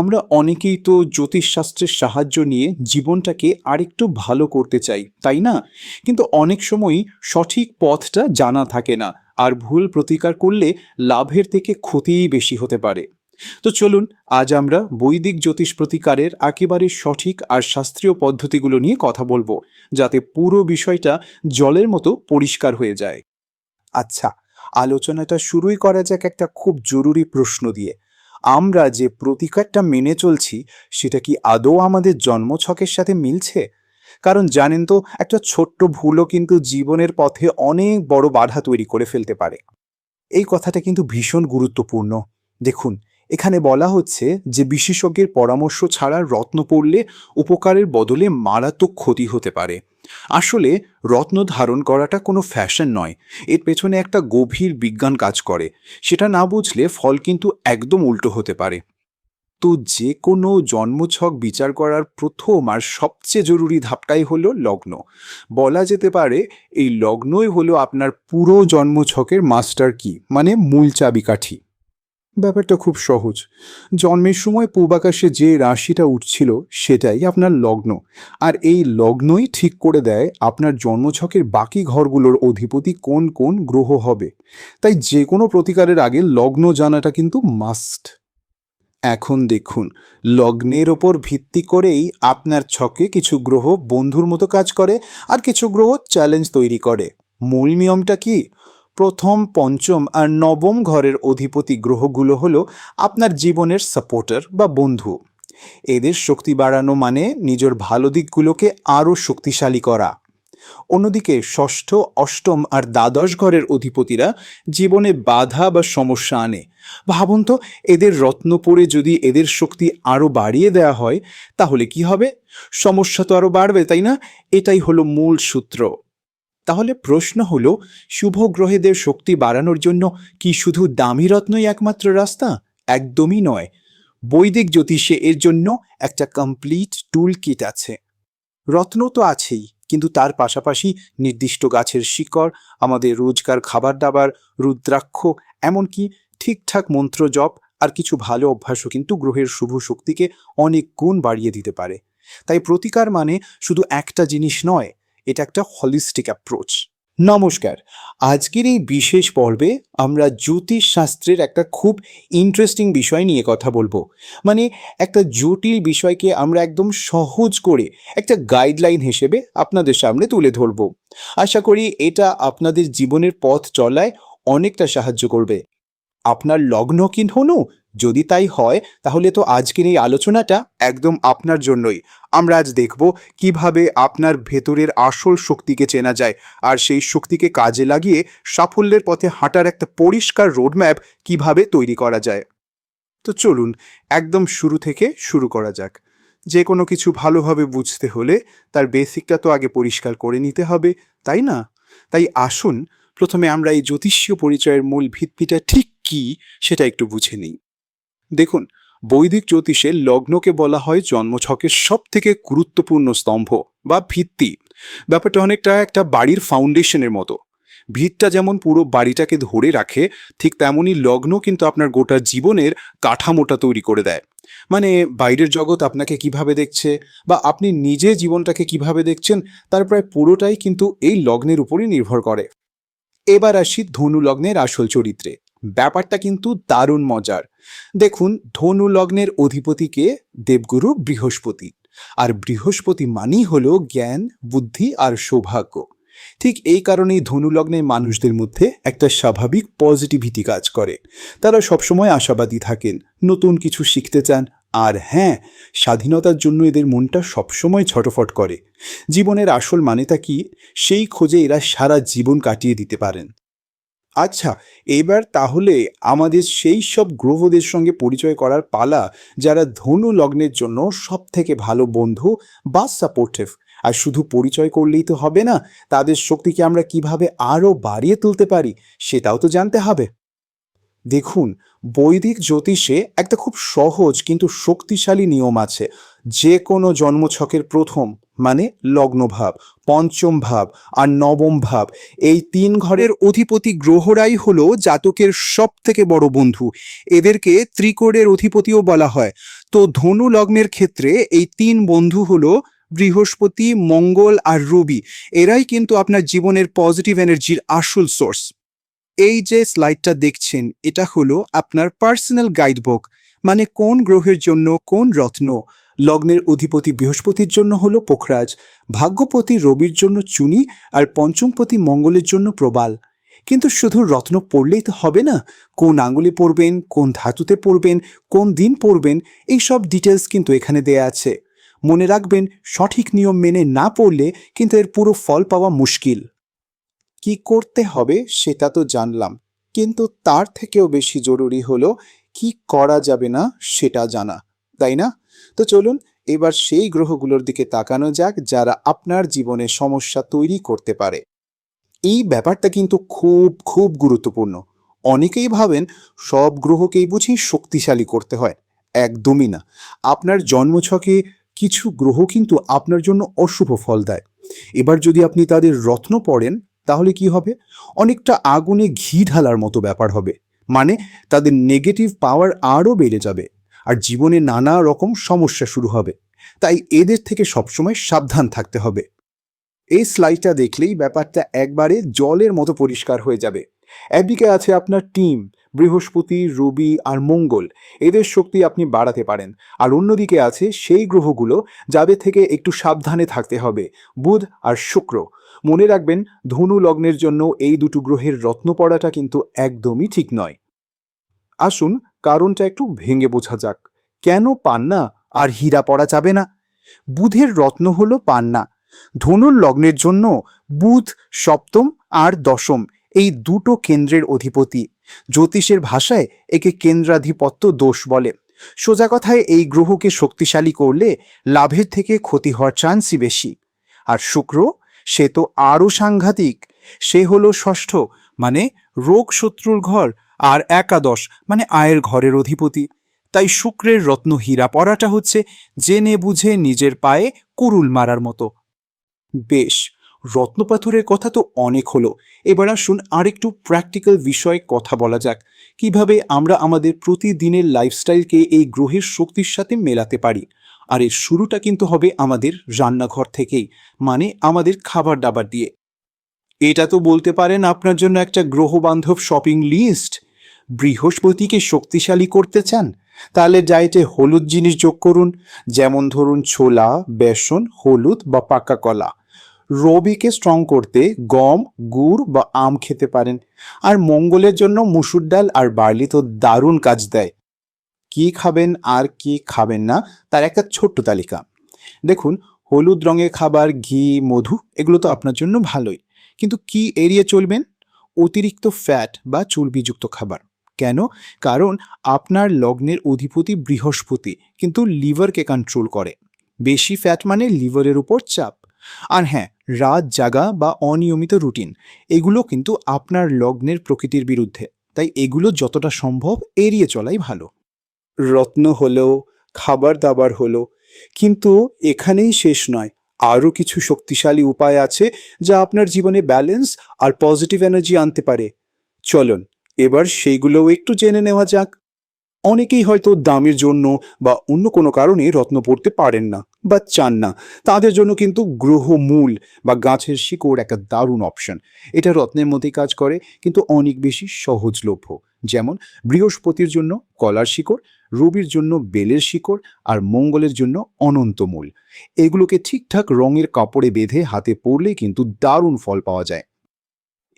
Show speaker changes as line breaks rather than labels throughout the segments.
আমরা অনেকেই তো জ্যোতিষশাস্ত্রের সাহায্য নিয়ে জীবনটাকে আরেকটু ভালো করতে চাই, তাই না? কিন্তু অনেক সময়ই সঠিক পথটা জানা থাকে না, আর ভুল প্রতিকার করলে লাভের থেকে ক্ষতিই বেশি হতে পারে। তো চলুন, আজ আমরা বৈদিক জ্যোতিষ প্রতিকারের একেবারে সঠিক আর শাস্ত্রীয় পদ্ধতিগুলো নিয়ে কথা বলব, যাতে পুরো বিষয়টা জলের মতো পরিষ্কার হয়ে যায়। আচ্ছা আলোচনাটা শুরুই করা যাক একটা খুব জরুরি প্রশ্ন দিয়ে। আমরা যে প্রতিকারটা মেনে চলছি, সেটা কি আদৌ আমাদের জন্মছকের সাথে মিলছে? কারণ জানেন তো, একটা ছোট্ট ভুলও কিন্তু জীবনের পথে অনেক বড় বাধা তৈরি করে ফেলতে পারে। এই কথাটা কিন্তু ভীষণ গুরুত্বপূর্ণ। দেখুন, এখানে বলা হচ্ছে যে বিশেষজ্ঞের পরামর্শ ছাড়া রত্ন পড়লে উপকারের বদলে মারাত্মক ক্ষতি হতে পারে। আসলে, রত্ন ধারণ করাটা কোনো ফ্যাশন নয়। এর পেছনে একটা গভীর বিজ্ঞান কাজ করে। সেটা না বুঝলে ফল কিন্তু একদম উল্টো হতে পারে। তো যে কোনো জন্মছক বিচার করার প্রথম আর সবচেয়ে জরুরি ধাপটাই হলো লগ্ন। বলা যেতে পারে, এই লগ্নই হলো আপনার পুরো জন্মছকের মাস্টার কি মানে মূল চাবিকাঠি। ব্যাপারটা খুব সহজ। জন্মের সময় পূর্বাকাশে যে রাশিটা উঠছিল সেটাই আপনার লগ্ন। আর এই লগ্নই ঠিক করে দেয় আপনার জন্মছকের বাকি ঘরগুলোর অধিপতি কোন কোন গ্রহ হবে। তাই যে কোনো প্রতিকারের আগে লগ্ন জানাটা কিন্তু মাস্ট। এখন দেখুন, লগ্নের ওপর ভিত্তি করেই আপনার ছকে কিছু গ্রহ বন্ধুর মতো কাজ করে আর কিছু গ্রহ চ্যালেঞ্জ তৈরি করে। মূল নিয়মটা কি? প্রথম, পঞ্চম আর নবম ঘরের অধিপতি গ্রহগুলো হলো আপনার জীবনের সাপোর্টার বা বন্ধু। এদের শক্তি বাড়ানো মানে নিজের ভালো দিকগুলোকে আরও শক্তিশালী করা। অন্যদিকে ষষ্ঠ, অষ্টম আর দ্বাদশ ঘরের অধিপতিরা জীবনে বাধা বা সমস্যা আনে। ভাবুন তো, এদের রত্ন পড়ে যদি এদের শক্তি আরও বাড়িয়ে দেওয়া হয়, তাহলে কি হবে? সমস্যা তো আরও বাড়বে, তাই না? এটাই হলো মূল সূত্র। তাহলে প্রশ্ন হলো, শুভ গ্রহেদের শক্তি বাড়ানোর জন্য কি শুধু দামি রত্নই একমাত্র রাস্তা? একদমই নয়। বৈদিক জ্যোতিষে এর জন্য একটা কমপ্লিট টুল কিট আছে। রত্ন তো আছেই, কিন্তু তার পাশাপাশি নির্দিষ্ট গাছের শিকড়, আমাদের রোজকার খাবার দাবার, রুদ্রাক্ষ, এমনকি ঠিকঠাক মন্ত্র জপ আর কিছু ভালো অভ্যাসও কিন্তু গ্রহের শুভ শক্তিকে অনেক গুণ বাড়িয়ে দিতে পারে। তাই প্রতিকার মানে শুধু একটা জিনিস নয় এটা একটা হলিস্টিক অ্যাপ্রোচ নমস্কার, আজকের এই বিশেষ পর্বে আমরা জ্যোতিষ শাস্ত্রের একটা খুব ইন্টারেস্টিং বিষয় নিয়ে কথা বলব। মানে একটা জটিল বিষয়কে আমরা একদম সহজ করে একটা গাইডলাইন হিসেবে আপনাদের সামনে তুলে ধরব। আশা করি এটা আপনাদের জীবনের পথ চলায় অনেকটা সাহায্য করবে। আপনার লগ্ন কি যদি তাই হয়, তাহলে তো আজকের এই আলোচনাটা একদম আপনার জন্যই। আমরা আজ দেখব কীভাবে আপনার ভেতরের আসল শক্তিকে চেনা যায় আর সেই শক্তিকে কাজে লাগিয়ে সাফল্যের পথে হাঁটার একটা পরিষ্কার রোডম্যাপ কীভাবে তৈরি করা যায়। তো চলুন, একদম শুরু থেকে শুরু করা যাক। যে কোনো কিছু ভালোভাবে বুঝতে হলে তার বেসিকটা তো আগে পরিষ্কার করে নিতে হবে, তাই না? তাই আসুন, প্রথমে আমরা এই জ্যোতিষীয় পরিচয়ের মূল ভিত্তিটা ঠিক কি, সেটা একটু বুঝে নিই। দেখুন, বৈদিক জ্যোতিষে লগ্নকে বলা হয় জন্মছকের সব থেকে গুরুত্বপূর্ণ স্তম্ভ বা ভিত্তি। ব্যাপারটা অনেকটা একটা বাড়ির ফাউন্ডেশনের মতো। ভিতটা যেমন পুরো বাড়িটাকে ধরে রাখে, ঠিক তেমনই লগ্ন কিন্তু আপনার গোটা জীবনের কাঠামোটা তৈরি করে দেয়। মানে বাইরের জগৎ আপনাকে কীভাবে দেখছে বা আপনি নিজে জীবনটাকে কীভাবে দেখছেন, তার প্রায় পুরোটাই কিন্তু এই লগ্নের উপরই নির্ভর করে। এবার আসি ধনু লগ্নের আসল চরিত্রে। ব্যাপারটা কিন্তু দারুণ মজার। দেখুন, ধনু লগ্নের অধিপতিকে দেবগুরু বৃহস্পতি, আর বৃহস্পতি মানেই হলো জ্ঞান, বুদ্ধি আর সৌভাগ্য। ঠিক এই কারণেই ধনু লগ্নের মানুষদের মধ্যে একটা স্বাভাবিক পজিটিভিটি কাজ করে। তারা সবসময় আশাবাদী থাকেন, নতুন কিছু শিখতে চান, আর হ্যাঁ স্বাধীনতার জন্য এদের মনটা সবসময় ছটফট করে। জীবনের আসল মানেটা কি? সেই খোঁজে এরা সারা জীবন কাটিয়ে দিতে পারেন। আচ্ছা এবার তাহলে আমাদের সেই সব গ্রহদের সঙ্গে পরিচয় করার পালা যারা ধনু লগ্নের জন্য সব থেকে ভালো বন্ধু বা সাপোর্টিভ আর শুধু পরিচয় করলেই তো হবে না, তাদের শক্তিকে আমরা কীভাবে আরও বাড়িয়ে তুলতে পারি সেটাও তো জানতে হবে। দেখুন, বৈদিক জ্যোতিষে একটা খুব সহজ কিন্তু শক্তিশালী নিয়ম আছে, যে কোনো জন্মছকের প্রথম মানে লগ্ন ভাব পঞ্চম ভাব আর নবম ভাব। এই তিন ঘরের অধিপতি গ্রহরাই হলো জাতকের সব থেকে বড় বন্ধু। এদেরকে ত্রিকোণের অধিপতিও বলা হয়। তো ধনু লগ্নের ক্ষেত্রে এই তিন বন্ধু হলো বৃহস্পতি, মঙ্গল আর রবি। এরাই কিন্তু আপনার জীবনের পজিটিভ এনার্জির আসল সোর্স এই যে স্লাইডটা দেখছেন, এটা হলো আপনার পার্সোনাল গাইড বুক মানে কোন গ্রহের জন্য কোন রত্ন? লগ্নের অধিপতি বৃহস্পতির জন্য হলো পোখরাজ, ভাগ্যপতি রবির জন্য চুনি আর পঞ্চমপতি মঙ্গলের জন্য প্রবাল। কিন্তু শুধু রত্ন পড়লেই তো হবে না, কোন আঙুলে পড়বেন, কোন ধাতুতে পড়বেন, কোন দিন পড়বেন, এই সব ডিটেলস কিন্তু এখানে দেয়া আছে। মনে রাখবেন, সঠিক নিয়ম মেনে না পড়লে কিন্তু এর পুরো ফল পাওয়া মুশকিল। কি করতে হবে সেটা তো জানলাম, কিন্তু তার থেকেও বেশি জরুরি হলো, কি করা যাবে না সেটা জানা। তাই না? তো চলুন এবার সেই গ্রহগুলোর দিকে তাকানো যাক যারা আপনার জীবনে সমস্যা তৈরি করতে পারে। এই ব্যাপারটা কিন্তু খুব খুব গুরুত্বপূর্ণ। অনেকেই ভাবেন সব গ্রহকেই বুঝি শক্তিশালী করতে হয়। একদমই না। আপনার জন্মছকে কিছু গ্রহ কিন্তু আপনার জন্য অশুভ ফল দেয়। এবার যদি আপনি তাদের রত্ন পড়েন, তাহলে কি হবে? অনেকটা আগুনে ঘি ঢালার মতো ব্যাপার হবে। মানে তাদের নেগেটিভ পাওয়ার আরও বেড়ে যাবে। আর জীবনে নানা রকম সমস্যা শুরু হবে। তাই এদের থেকে সবসময় সাবধান থাকতে হবে। এই স্লাইডটা দেখলেই ব্যাপারটা একবারে জলের মতো পরিষ্কার হয়ে যাবে। একদিকে আছে আপনার টিম, বৃহস্পতি, রবি আর মঙ্গল। এদের শক্তি আপনি বাড়াতে পারেন। আর অন্যদিকে আছে সেই গ্রহগুলো যাদের থেকে একটু সাবধানে থাকতে হবে, বুধ আর শুক্র। মনে রাখবেন, ধনু লগ্নের জন্য এই দুটো গ্রহের রত্ন পড়াটা কিন্তু একদমই ঠিক নয়। আসুন কারণটা একটু ভেঙে বোঝা যাক। কেন পান্না আর হীরা পড়া যাবে না? বুধের রত্ন হলো পান্না। ধনুর লগ্নের জন্য বুধ সপ্তম আর দশম এই দুটো কেন্দ্রের অধিপতি। জ্যোতিষের ভাষায় একে কেন্দ্রাধিপত্য দোষ বলে। সোজা কথায় এই গ্রহকে শক্তিশালী করলে লাভের থেকে ক্ষতি হওয়ার চান্সই বেশি। আর শুক্র, সে তো আরও সাংঘাতিক। সে হলো ষষ্ঠ মানে রোগ শত্রুর ঘর আর একাদশ মানে আয়ের ঘরের অধিপতি। তাই শুক্রের রত্ন হীরা পড়াটা হচ্ছে জেনে বুঝে নিজের পায়ে কুরুল মারার মতো। বেশ রত্নপাথরের কথা তো অনেক হলো। এবার আসুন আরেকটু প্র্যাকটিক্যাল বিষয়ে কথা বলা যাক। কীভাবে আমরা আমাদের প্রতিদিনের লাইফস্টাইলকে এই গ্রহের শক্তির সাথে মেলাতে পারি? আর এর শুরুটা কিন্তু হবে আমাদের রান্নাঘর থেকেই মানে আমাদের খাবার দাবার দিয়ে। এটা তো বলতে পারেন আপনার জন্য একটা গ্রহবান্ধব শপিং লিস্ট বৃহস্পতিকে শক্তিশালী করতে চান, তাহলে ডায়েটে হলুদ জিনিস যোগ করুন, যেমন ধরুন ছোলা, বেসন, হলুদ বা পাকা কলা। রবিকে স্ট্রং করতে গম, গুড় বা আম খেতে পারেন। আর মঙ্গলের জন্য মুসুর ডাল আর বার্লি তো দারুণ কাজ দেয়। কি খাবেন আর কি খাবেন না, তার একটা ছোট্ট তালিকা। দেখুন, হলুদ রঙের খাবার, ঘি, মধু, এগুলো তো আপনার জন্য ভালোই। কিন্তু কি এড়িয়ে চলবেন? অতিরিক্ত ফ্যাট বা চর্বিযুক্ত খাবার। কেন? কারণ আপনার লগ্নের অধিপতি বৃহস্পতি, কিন্তু লিভারকে কন্ট্রোল করে। বেশি ফ্যাট মানে লিভারের উপর চাপ। আর হ্যাঁ রাত জাগা বা অনিয়মিত রুটিন এগুলো কিন্তু আপনার লগ্নের প্রকৃতির বিরুদ্ধে। তাই এগুলো যতটা সম্ভব এড়িয়ে চলাই ভালো। রত্ন হলো, খাবার দাবার হলো, কিন্তু এখানেই শেষ নয়। আরও কিছু শক্তিশালী উপায় আছে যা আপনার জীবনে ব্যালেন্স আর পজিটিভ এনার্জি আনতে পারে। চলুন এবার সেইগুলোও একটু জেনে নেওয়া যাক। অনেকেই হয়তো দামের জন্য বা অন্য কোনো কারণে রত্ন পড়তে পারেন না বা চান না। তাদের জন্য কিন্তু গ্রহমূল বা গাছের শিকড় একটা দারুণ অপশন এটা রত্নের মধ্যেই কাজ করে, কিন্তু অনেক বেশি সহজলভ্য। যেমন বৃহস্পতির জন্য কলার শিকড়, রবির জন্য বেলের শিকড় আর মঙ্গলের জন্য অনন্তমূল এগুলোকে ঠিকঠাক রঙের কাপড়ে বেঁধে হাতে পরলে কিন্তু দারুণ ফল পাওয়া যায়।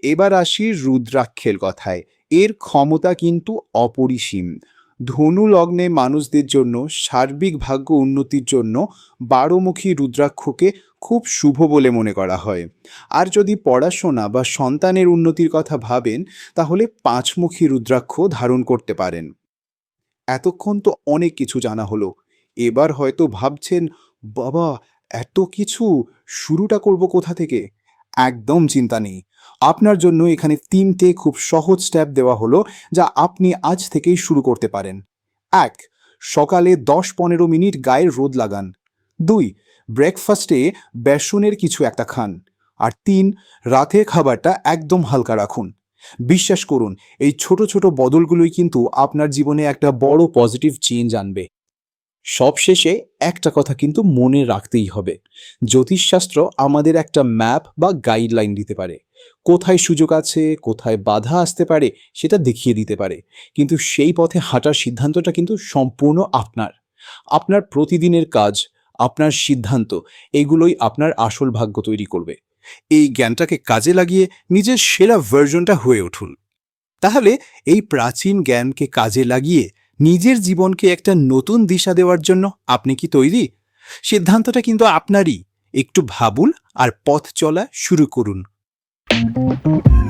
এবার আসি রুদ্রাক্ষের কথায়। এর ক্ষমতা কিন্তু অপরিসীম। ধনু লগ্নে মানুষদের জন্য, সার্বিক ভাগ্য উন্নতির জন্য বারোমুখী রুদ্রাক্ষকে খুব শুভ বলে মনে করা হয়। আর যদি পড়াশোনা বা সন্তানের উন্নতির কথা ভাবেন, তাহলে পাঁচমুখী রুদ্রাক্ষ ধারণ করতে পারেন। এতক্ষণ তো অনেক কিছু জানা হলো। এবার হয়তো ভাবছেন, বাবা, এত কিছু? শুরুটা করব কোথা থেকে? একদম চিন্তা নেই। আপনার জন্য এখানে তিনটে খুব সহজ স্টেপ দেওয়া হলো যা আপনি আজ থেকেই শুরু করতে পারেন। এক, সকালে দশ পনেরো মিনিট গায়ের রোদ লাগান। দুই ব্রেকফাস্টে বেসনের কিছু একটা খান। আর তিন, রাতে খাবারটা একদম হালকা রাখুন। বিশ্বাস করুন, এই ছোট ছোট বদলগুলোই কিন্তু আপনার জীবনে একটা বড় পজিটিভ চেঞ্জ আনবে। সবশেষে একটা কথা কিন্তু মনে রাখতেই হবে। জ্যোতিষশাস্ত্র আমাদের একটা ম্যাপ বা গাইডলাইন দিতে পারে। কোথায় সুযোগ আছে, কোথায় বাধা আসতে পারে, সেটা দেখিয়ে দিতে পারে। কিন্তু সেই পথে হাঁটার সিদ্ধান্তটা কিন্তু সম্পূর্ণ আপনার। আপনার প্রতিদিনের কাজ, আপনার সিদ্ধান্ত, এগুলোই আপনার আসল ভাগ্য তৈরি করবে। এই জ্ঞানটাকে কাজে লাগিয়ে নিজের সেরা ভার্জনটা হয়ে উঠুন। তাহলে এই প্রাচীন জ্ঞানকে কাজে লাগিয়ে নিজের জীবনকে একটা নতুন দিশা দেওয়ার জন্য আপনি কি তৈরি? সিদ্ধান্তটা কিন্তু আপনারই। একটু ভাবুন আর পথ চলা শুরু করুন। Thank you.